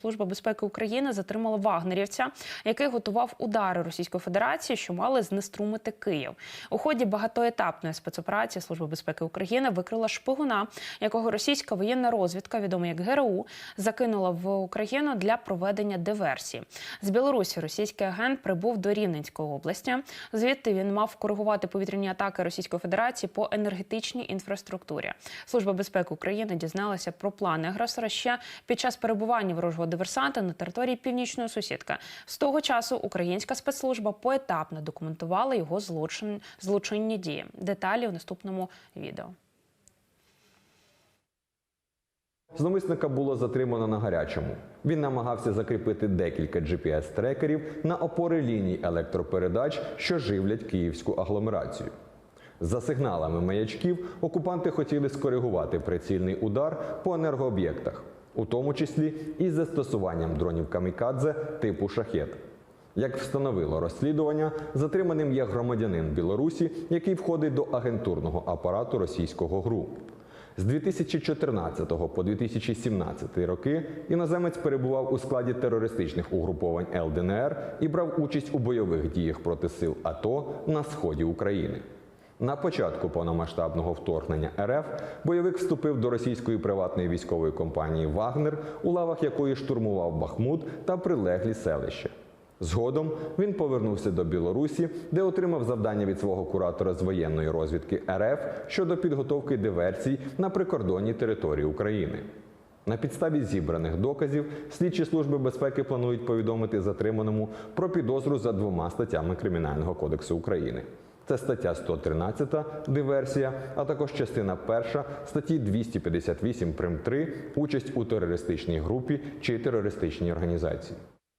Служба безпеки України затримала вагнерівця, який готував удари Російської Федерації, що мали знеструмити Київ. У ході багатоетапної спецоперації Служба безпеки України викрила шпигуна, якого російська воєнна розвідка, відома як ГРУ, закинула в Україну для проведення диверсії. З Білорусі російський агент прибув до Рівненської області. Звідти він мав коригувати повітряні атаки Російської Федерації по енергетичній інфраструктурі. Служба безпеки України дізналася про плани агресора ще під час перебування ворожого диверсанта на території північної сусідки. З того часу українська спецслужба поетапно документувала його злочин, злочинні дії. Деталі у наступному відео. Зловмисника було затримано на гарячому. Він намагався закріпити декілька GPS-трекерів на опори ліній електропередач, що живлять київську агломерацію. За сигналами маячків окупанти хотіли скоригувати прицільний удар по енергооб'єктах, у тому числі із застосуванням дронів камікадзе типу шахет. Як встановило розслідування, затриманим є громадянин Білорусі, який входить до агентурного апарату російського ГРУ. З 2014 по 2017 роки іноземець перебував у складі терористичних угруповань ЛДНР і брав участь у бойових діях проти сил АТО на сході України. На початку повномасштабного вторгнення РФ бойовик вступив до російської приватної військової компанії Вагнер, у лавах якої штурмував Бахмут та прилеглі селища. Згодом він повернувся до Білорусі, де отримав завдання від свого куратора з воєнної розвідки РФ щодо підготовки диверсій на прикордонній території України. На підставі зібраних доказів слідчі служби безпеки планують повідомити затриманому про підозру за двома статтями Кримінального кодексу України. Це стаття 113 диверсія, а також частина 1 статті 258 прим 3 участь у терористичній групі чи терористичній організації.